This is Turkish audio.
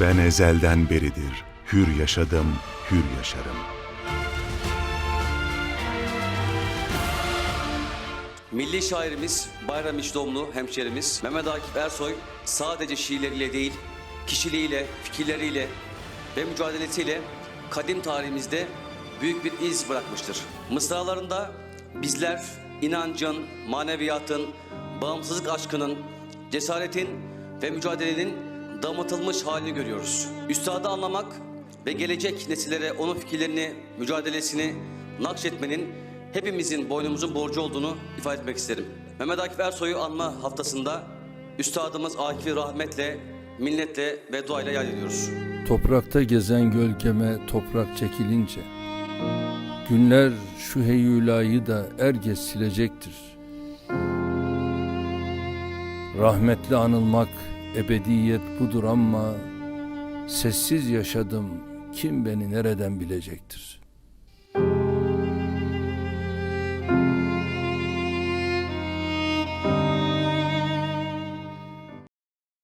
Ben ezelden beridir hür yaşadım, hür yaşarım. Milli şairimiz Bayram İçdomlu hemşerimiz Mehmet Akif Ersoy sadece şiirleriyle değil, kişiliğiyle, fikirleriyle ve mücadelesiyle kadim tarihimizde büyük bir iz bırakmıştır. Mısralarında bizler inancın, maneviyatın, bağımsızlık aşkının, cesaretin ve mücadelenin damıtılmış halini görüyoruz. Üstadı anlamak ve gelecek nesillere onun fikirlerini, mücadelesini nakşetmenin hepimizin boynumuzun borcu olduğunu ifade etmek isterim. Mehmet Akif Ersoy'u anma haftasında Üstadımız Akif'i rahmetle, minnetle ve duayla yad ediyoruz. Toprakta gezen gölgeme toprak çekilince Günler şu heyulayı da er geç silecektir Rahmetli anılmak ebediyet budur ama Sessiz yaşadım. Kim beni nereden bilecektir